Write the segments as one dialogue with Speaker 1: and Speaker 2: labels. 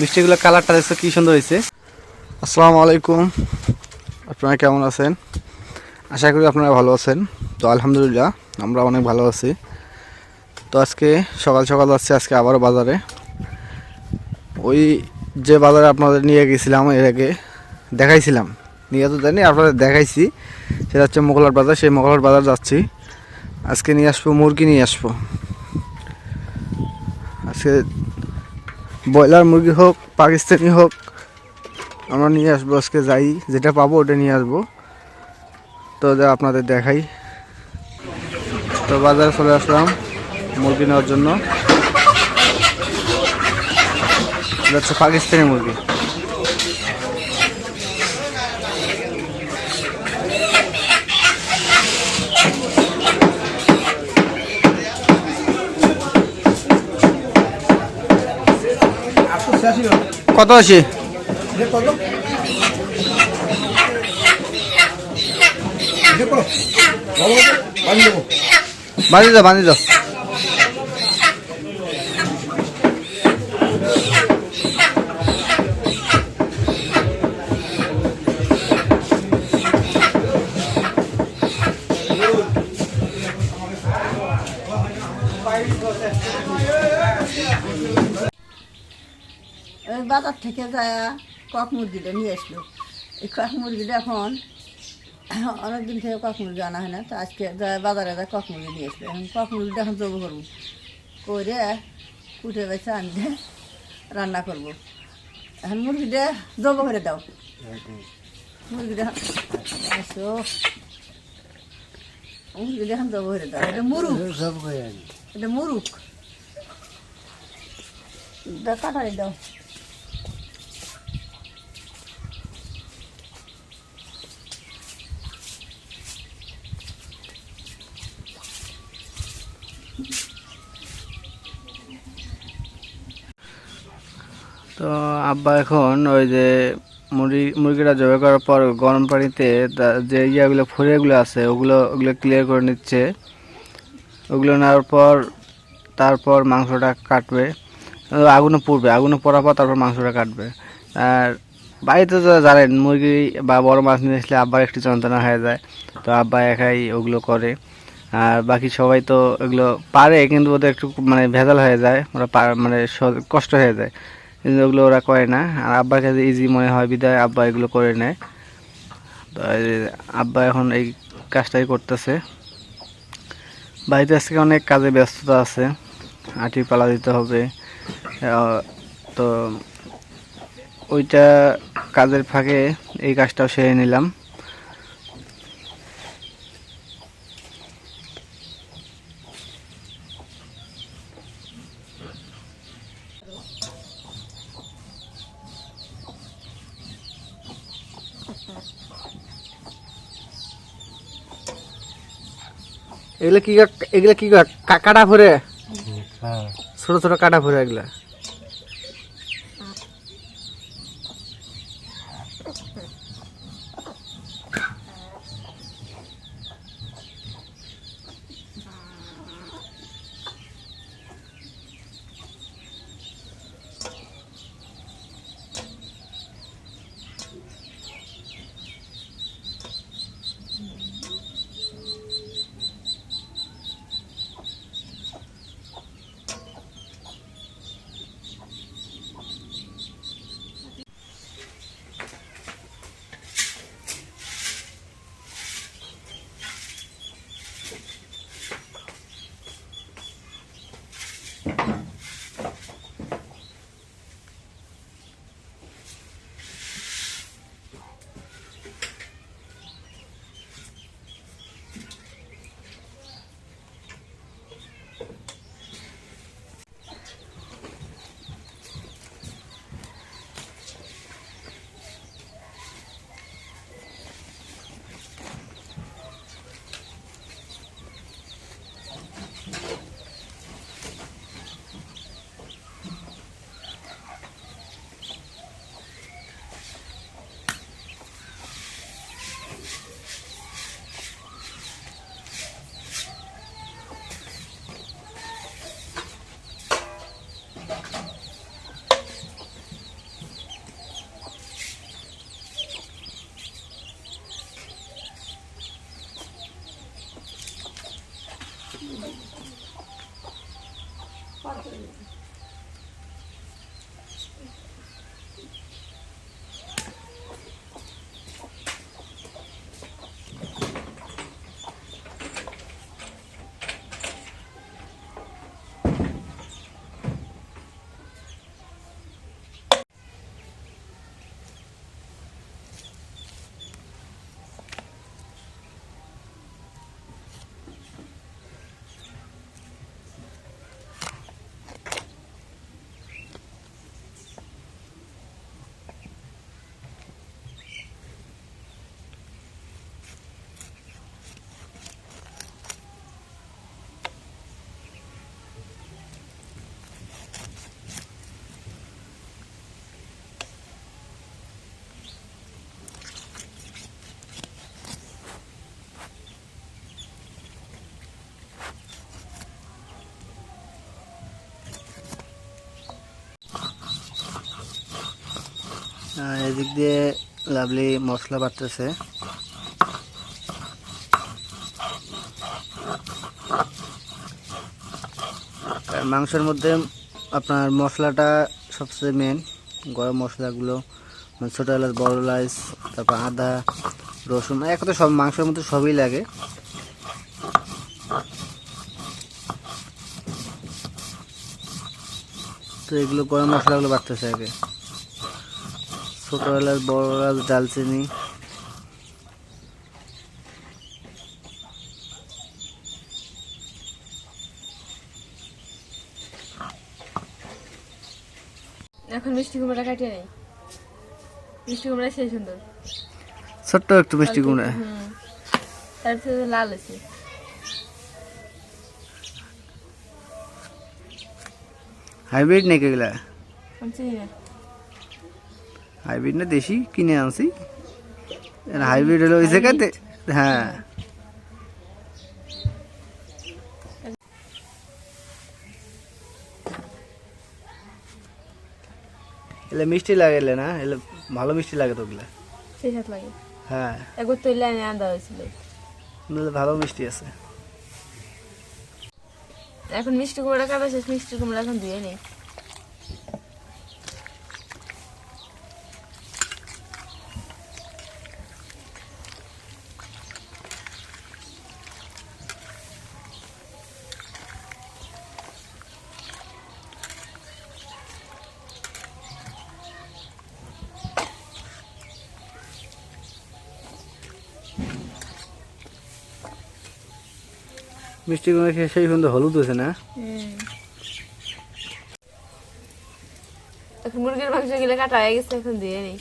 Speaker 1: মিষ্টিগুলো কালারটা দেখছ, কি সুন্দর হয়েছে? আসসালামু আলাইকুম। আপনারা কেমন আছেন? আশা করি আপনারা ভালো আছেন। তো আলহামদুলিল্লাহ, আমরা অনেক ভালো আছি। তো আজকে সকাল সকাল যাচ্ছি আজকে আবারও বাজারে। ওই যে বাজারে আপনাদের নিয়ে গেছিলাম, এর আগে দেখাইছিলাম। নিয়ে তো জানি আপনাদের দেখাইছি। সেটা হচ্ছে মোগলার বাজার, সেই মোগলার বাজার যাচ্ছি। আজকে নিয়ে আসব, মুরগি নিয়ে আসব। আজকে ব্রয়লার মুরগি হোক, পাকিস্তানি হোক, আমরা নিয়ে আসব আজকে, যাই, যেটা পাবো ওটা নিয়ে আসব। তো যা, আপনাদের দেখাই। তো বাজারে চলে আসলাম মুরগি নেওয়ার জন্য। পাকিস্তানি মুরগি। কত আছে বাঁধি দাও বাঁধি দাও
Speaker 2: থেকে যায় কক মুরগিটা নিয়ে আসলো। এই কক মুরগিটা এখন অনেক দিন থেকে কক মুরগি আনা হয় না তো আজকে যায় বাজারে যায় কক মুরগি নিয়ে আসলো। এখন কক মুরগিটা এখন জব করব। করে কুটে বেছে আনতে রান্না করব। এখন মুরগিটা জব করে দাও। মুরগিটা আসো। মুরগিটা এখন জব করে দাও। এটা মুরুক এটা মুরুক কাটাই দাও।
Speaker 1: তো আব্বা এখন ওই যে মুরগি মুরগিটা জবাই করার পর গরম পানিতে যে ইয়াগুলো ফড়িয়াগুলো আছে, ওগুলো ওগুলো ক্লিয়ার করে নিচ্ছে। ওগুলো নেওয়ার পর, তারপর মাংসটা কাটবে। আগুনে পুড়বে, আগুনে পড়ার পর তারপর মাংসটা কাটবে। আর বাড়িতে তো জানেন, মুরগি বা বড় মাছ নিয়ে আসলে আব্বার একটু যন্ত্রণা হয়ে যায়। তো আব্বা একাই ওগুলো করে। আর বাকি সবাই তো এগুলো পারে, কিন্তু ওদের একটু মানে ভেজাল হয়ে যায়। ওরা মানে কষ্ট হয়ে যায়। ওগুলো ওরা করে না। আর আব্বার কাছে ইজি মনে হয়, বিদায় আব্বা এগুলো করে নেয়। তো আব্বা এখন এই কাজটাই করতেছে। বাড়িতে আজকে অনেক কাজে ব্যস্ততা আছে। আটি পালা দিতে হবে। তো ওইটা কাজের ফাঁকে এই কাজটাও সেরে নিলাম। এগুলো কি এগুলা কি কাটা ভরে? ছোট ছোট কাটা ভরে এগুলা? এদিক দিয়ে লাভলি মশলা বাটতেছে। আর মাংসের মধ্যে আপনার মশলাটা সবচেয়ে মেন গরম মশলাগুলো মানে ছোটো এলাচ, বড় এলাচ, তারপর আদা, রসুন, এক তো সব মাংসের মধ্যে সবই লাগে। তো এগুলো গরম মশলাগুলো বাড়তেছে আগে। ছোটো এলাচ বড় এলাচ ডালচিনি
Speaker 3: এখন মিষ্টি কুমড়া কাটিয়ে নেই। মিষ্টি কুমড়া সেই সুন্দর।
Speaker 1: ছোট্ট একটু মিষ্টি কুমড়া।
Speaker 3: তারপরে লাল আছে
Speaker 1: হাইব্রিড নাকি এগুলা?
Speaker 3: চিনি না।
Speaker 1: হাইব্রিড না দেশি কিনে আনছি। হাইব্রিড হলো ওই জায়গাতে হ্যাঁ। এলে মিষ্টি লাগে এলে না? এলে ভালো মিষ্টি লাগে তো ওগুলা।
Speaker 3: সেই সাথে লাগে।
Speaker 1: হ্যাঁ।
Speaker 3: একবার হয়েছিল।
Speaker 1: নাহলে ভালো মিষ্টি আছে।
Speaker 3: এখন মিষ্টি কুমড়া কাটা শেষ মিষ্টি কুমড়া এখন দিয়ে নেই
Speaker 1: মিষ্টি কমে সেই সুন্দর হলুদ হয়েছে না?
Speaker 3: এখন মুরগির মাংস গেলে কাটা হয়ে গেছে, এখন দিয়ে নেই।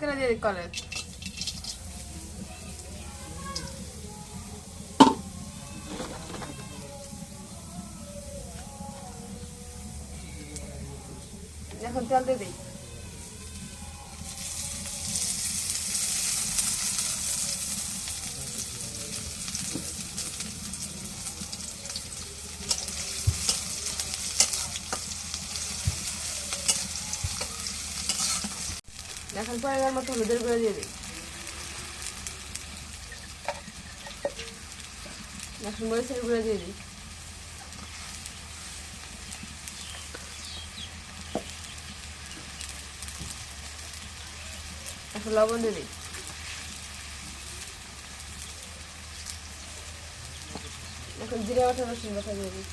Speaker 3: দিয়ে করে। এখন তেল দিয়ে দিই। এখন পরিমাণ মতো হলুদের গুঁড়ো দিয়ে দিই। এখন মরিচের গুঁড়ো দিয়ে দিই। এখন লবণ দিয়ে দিই। এখন জিরা বাটা রসুন বাটা দিয়ে দিই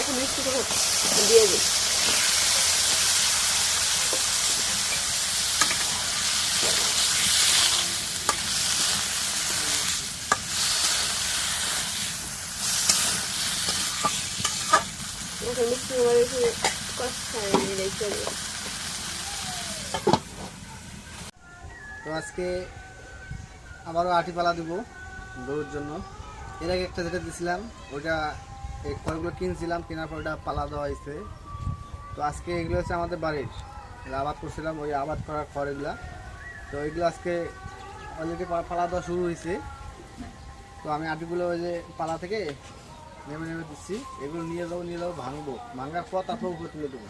Speaker 3: এখন মিষ্টি করে দিয়ে দিই এখন মিষ্টি করে রেখে কষা নিয়ে রেখে দিই
Speaker 1: তো আজকে আবারও আটি পালা দেবো গরুর জন্য। এর আগে একটা যেটা দিছিলাম, ওটা এই খড়গুলো কিনছিলাম, কেনার পর ওটা পালা দেওয়া হয়েছে। তো আজকে এগুলো হচ্ছে আমাদের বাড়ির। আবাদ করছিলাম, ওই আবাদ করার খড় এগুলা। তো এগুলো আজকে অলরেডি পালা দেওয়া শুরু হয়েছে। তো আমি আটিগুলো ওই যে পালা থেকে নেমে নেমে দিচ্ছি। এগুলো নিয়ে যাব নিয়ে যাব, ভাঙবো। ভাঙার পর তারপর উপরে তুলে দেবো।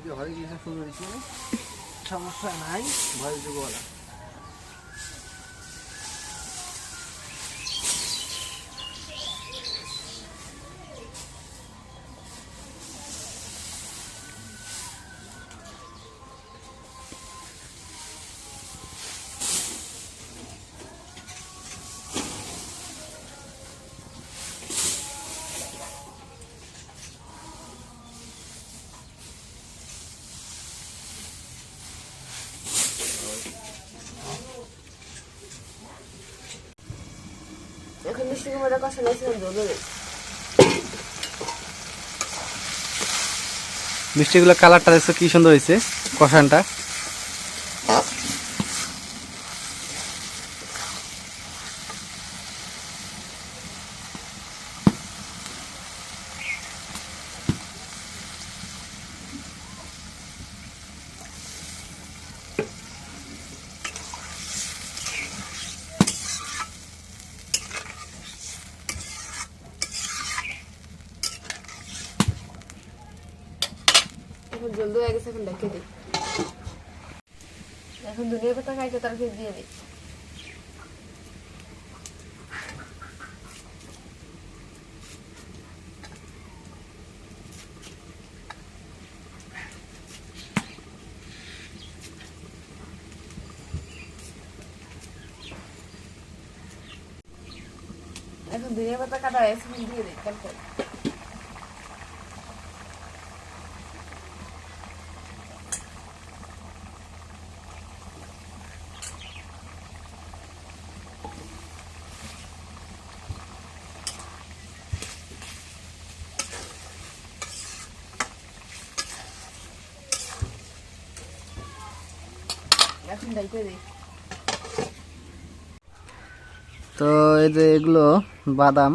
Speaker 1: ওই যে হরে কৃষ্ণ শুরু হয়েছে সমস্যা নাই ভয় যুগওয়ালা
Speaker 3: মিষ্টি কুমড়া কষা নিয়েছি এখন
Speaker 1: মিষ্টিগুলো কালারটা দেখছ কি সুন্দর হয়েছে? কষানটা
Speaker 3: এখন এখন ঢেকে দিই। এখন ধনিয়া পাতা খাইতে তার ফের দিয়ে দিই। এখন দুনিয়া পাতা কাটা এখন দিয়ে দিই, তারপর।
Speaker 1: তো এই যে এগুলো বাদাম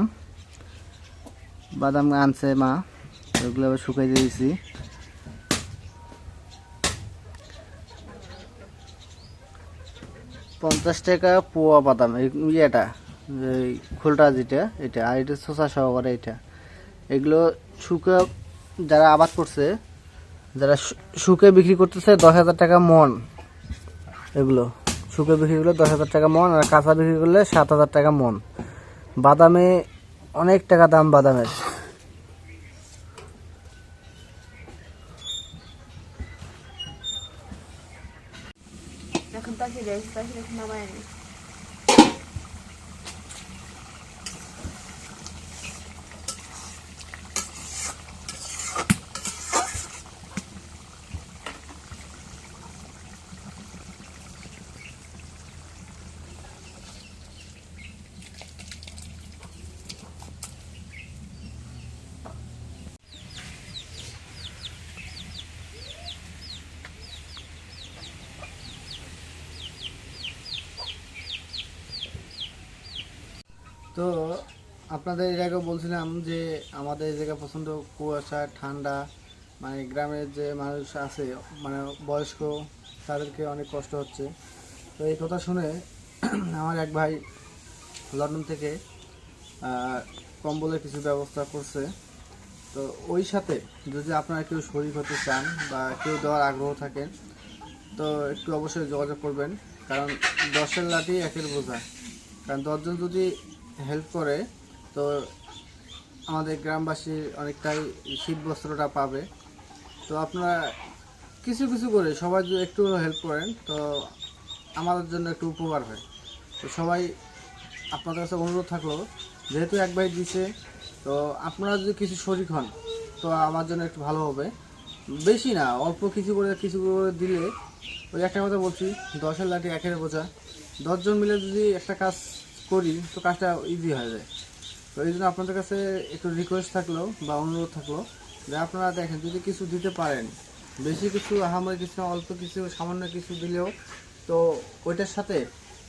Speaker 1: বাদাম আনছে মা আবার শুকাই দিয়েছি। পঞ্চাশ টাকা পোয়া বাদাম ইয়েটা খোলটা যেটা, এটা, আর এটা শোষা সহকারে এটা। এগুলো শুকে, যারা আবাদ করছে, যারা শুকে বিক্রি করতেছে দশ হাজার টাকা মন। এগুলো। শুকে বিক্রি করলে দশ হাজার টাকা মন, আর কাঁচা বিক্রি করলে সাত হাজার টাকা মন। বাদামে অনেক টাকা দাম বাদামের।
Speaker 3: এখন তাকে দেখ তাকে এখন
Speaker 1: তো আপনাদের এর আগেও বলছিলাম যে আমাদের এই জায়গা প্রচণ্ড কুয়াশা, ঠান্ডা মানে গ্রামের যে মানুষ আছে মানে বয়স্ক, তাদেরকে অনেক কষ্ট হচ্ছে। তো এই কথা শুনে আমার এক ভাই লন্ডন থেকে কম্বলের কিছু ব্যবস্থা করছে। তো ওই সাথে যদি আপনারা কেউ শরীর হতে চান বা কেউ দেওয়ার আগ্রহ থাকেন, তো একটু অবশ্যই যোগাযোগ করবেন। কারণ দশের লাঠি একের বোঝা। কারণ দশজন যদি হেল্প করে, তো আমাদের গ্রামবাসী অনেকটাই শীত বস্ত্রটা পাবে। তো আপনারা কিছু কিছু করে সবাই যদি একটু হেল্প করেন, তো আমাদের জন্য একটু উপকার হয়। তো সবাই আপনাদের কাছে অনুরোধ থাকল, যেহেতু এক ভাই দিছে, তো আপনারা যদি কিছু শরিক হন, তো আমার জন্য একটু ভালো হবে। বেশি না, অল্প কিছু করে কিছু করে দিলে, ওই একটা কথা বলছি, দশের লাঠি একের বোঝা। দশজন মিলে যদি একটা কাজ করি, তো কাজটা ইজি হয়ে যায়। তো এই জন্য আপনাদের কাছে একটু রিকোয়েস্ট থাকল বা অনুরোধ থাকল যে আপনারা দেখেন, যদি কিছু দিতে পারেন, বেশি কিছু, আহামরি কিছু, অল্প কিছু, সামান্য কিছু দিলেও, তো ওইটার সাথে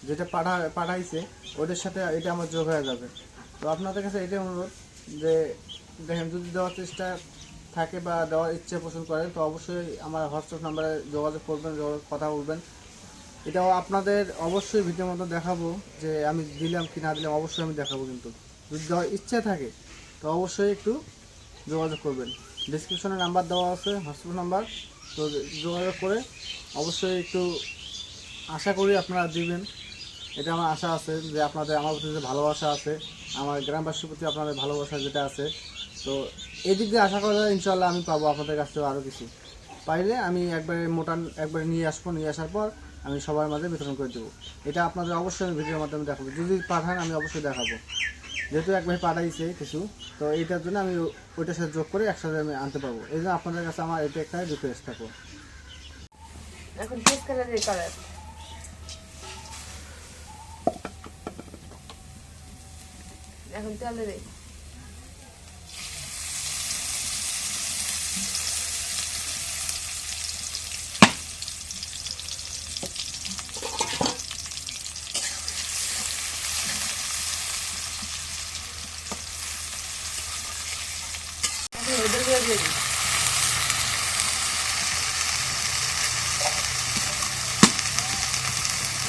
Speaker 1: যেটা পাঠা, পাঠাইছে, ওইটার সাথে এটা আমার যোগ হয়ে যাবে। তো আপনাদের কাছে এটাই অনুরোধ যে দেখেন, যদি দেওয়ার চেষ্টা থাকে বা দেওয়ার ইচ্ছে পোষণ করেন, তো অবশ্যই আমার হোয়াটসঅ্যাপ নাম্বারে যোগাযোগ করবেন, যোগাযোগ কথা বলবেন। এটাও আপনাদের অবশ্যই ভিডিওর মতো দেখাবো যে আমি দিলাম কি না দিলাম, অবশ্যই আমি দেখাবো কিন্তু। যদি দেওয়ার ইচ্ছে থাকে, তো অবশ্যই একটু যোগাযোগ করবেন। ডিসক্রিপশনে নাম্বার দেওয়া আছে হোয়াটসঅ্যাপ নাম্বার তো যোগাযোগ করে অবশ্যই একটু আশা করি আপনারা দিবেন। এটা আমার আশা আছে যে আপনাদের, আমার প্রতি যে ভালোবাসা আছে, আমার গ্রামবাসীর প্রতি আপনাদের ভালোবাসা যেটা আছে, তো এই দিক দিয়ে আশা করা যায় ইনশাল্লাহ আমি পাবো আপনাদের কাছ থেকে আরও কিছু। পাইলে আমি একবারে মোটান একবারে নিয়ে আসব, নিয়ে আসার পর আমি সবার মাঝে বিতরণ করে দেবো। এটা আপনাদের অবশ্যই আমি ভিডিওর মাধ্যমে দেখাবো। যদি পাঠান, আমি অবশ্যই দেখাবো। যেহেতু এক ভাই পাঠাইছে কিছু, তো এইটার জন্য আমি ওইটার সাথে যোগ করে একসাথে আমি আনতে পারব। এই জন্য আপনাদের কাছে আমার এটা একটা রিকোয়েস্ট থাকব
Speaker 3: এখন কালার এখন তেলে এখন হলুদের গুঁড়া দিয়ে দিই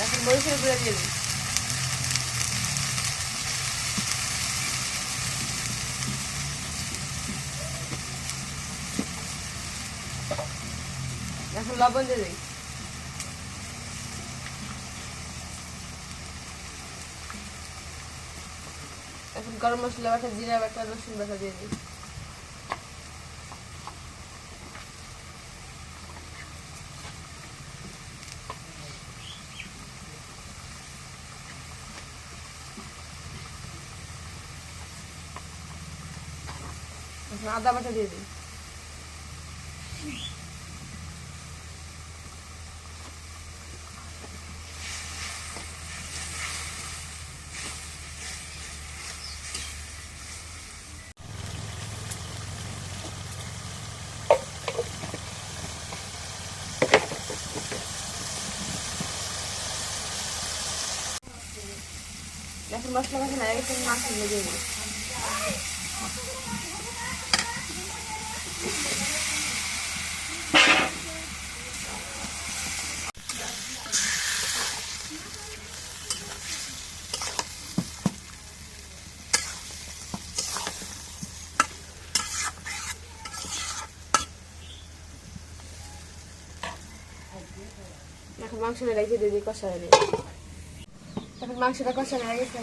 Speaker 3: এখন মরিচের গুঁড়া দিয়ে দিই এখন লবণ দিয়ে দিই এখন গরম মশলা বাটা, জিরা বাটা, রসুন বাটা দিয়ে দিই। আদা বাটা দিয়ে দিই। মশলা মাখা না গেছে মাছ দিয়ে দিই এখন মাংসটা রেখে দিয়ে কষা হয়ে এখন মাংসটা কষা হয়ে গেছে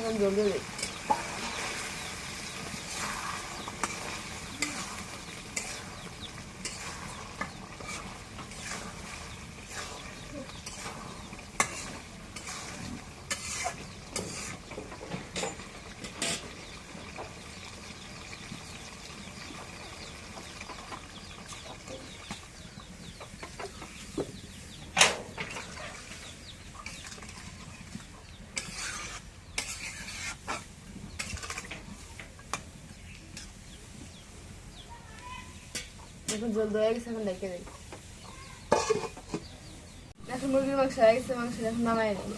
Speaker 3: এখন জল দেওয়া গেছে, এখন ডেকে দিই। এখন মুরগির মাংস হয়ে গেছে মাংস এখন নামাই দিই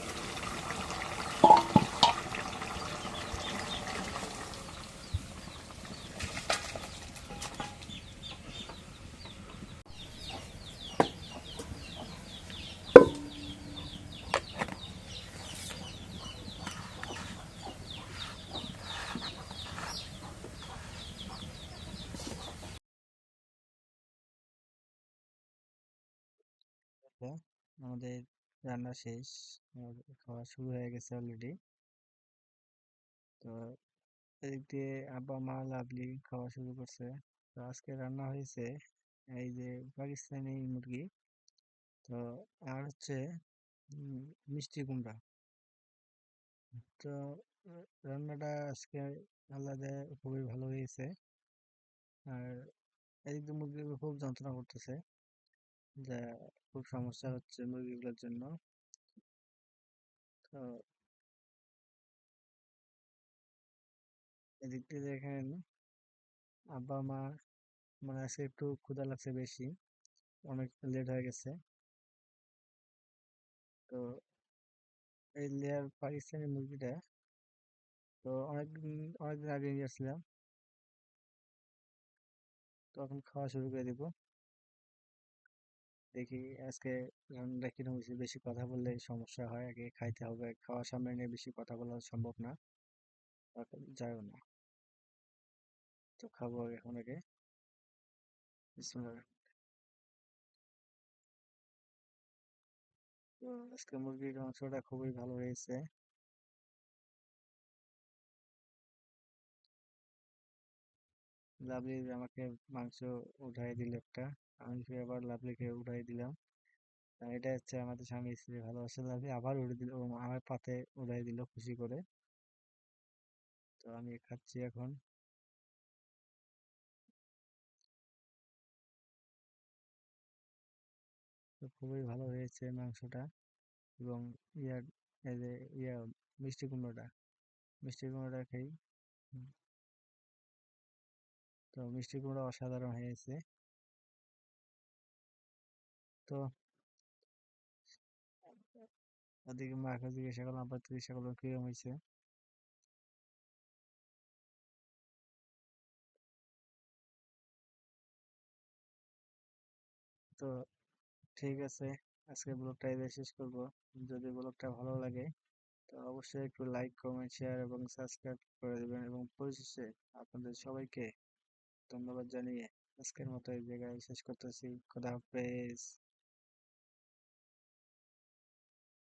Speaker 1: তো আমাদের রান্না শেষ খাওয়া শুরু হয়ে গেছে অলরেডি তো এদিক দিয়ে আব্বা, মা লাভলি খাওয়া শুরু করছে। তো আজকে রান্না হয়েছে এই যে পাকিস্তানি মুরগি। তো আর হচ্ছে মিষ্টি কুমড়া। তো রান্নাটা আজকে আল্লাহ খুবই ভালো হয়েছে। আর এদিক দিয়ে মুরগিগুলো খুব যন্ত্রণা করতেছে। যা, খুব সমস্যা হচ্ছে মুরগিগুলোর জন্য। তো এদিক দিয়ে দেখেন, আব্বা মা মানে আজকে একটু ক্ষুধা লাগছে বেশি, অনেক লেট হয়ে গেছে। তো এই লেয়ার পাকিস্তানি মুরগিটা, তো অনেকদিন অনেকদিন আগে নিয়ে আসছিলাম। তখন খাওয়া শুরু করে দিব। দেখি আজকে কীরকম হয়েছে বেশি কথা বললে সমস্যা হয়। আগে খাইতে হবে খাওয়ার সামনে নিয়ে বেশি কথা বলা সম্ভব না। যায়ও না। তো খাব এখন আগে। আজকে মুরগির মাংসটা খুবই ভালো হয়েছে। লাভলি আমাকে মাংস উঠাই দিল একটা। আমি ফির আবার লাভলিকে উঠাই দিলাম। এটা হচ্ছে আমাদের স্বামী স্ত্রী ভালোবাসা। লাভলি আবার উঠে দিল আমার পাতে উঠাই দিল খুশি করে। তো আমি খাচ্ছি এখন। তো খুবই ভালো হয়েছে মাংসটা এবং ইয়ার যে ইয়া, মিষ্টি কুমড়োটা। মিষ্টি কুমড়োটা খাই তো মিষ্টি কুমড়া অসাধারণ হয়েছে। তো ওদিকে মাকে জিজ্ঞাসা করলাম আবার জিজ্ঞাসা করলাম কীরকম হয়েছে তো ঠিক আছে আজকে ব্লগটা এদের শেষ করব। যদি ব্লগটা ভালো লাগে, তো অবশ্যই একটু লাইক কমেন্ট শেয়ার এবং সাবস্ক্রাইব করে দেবেন এবং পরিশেষে আপনাদের সবাইকে ধন্যবাদ জানিয়ে আজকের মতো এই জায়গায় শেষ করতেছি। খোদা হাফেজ।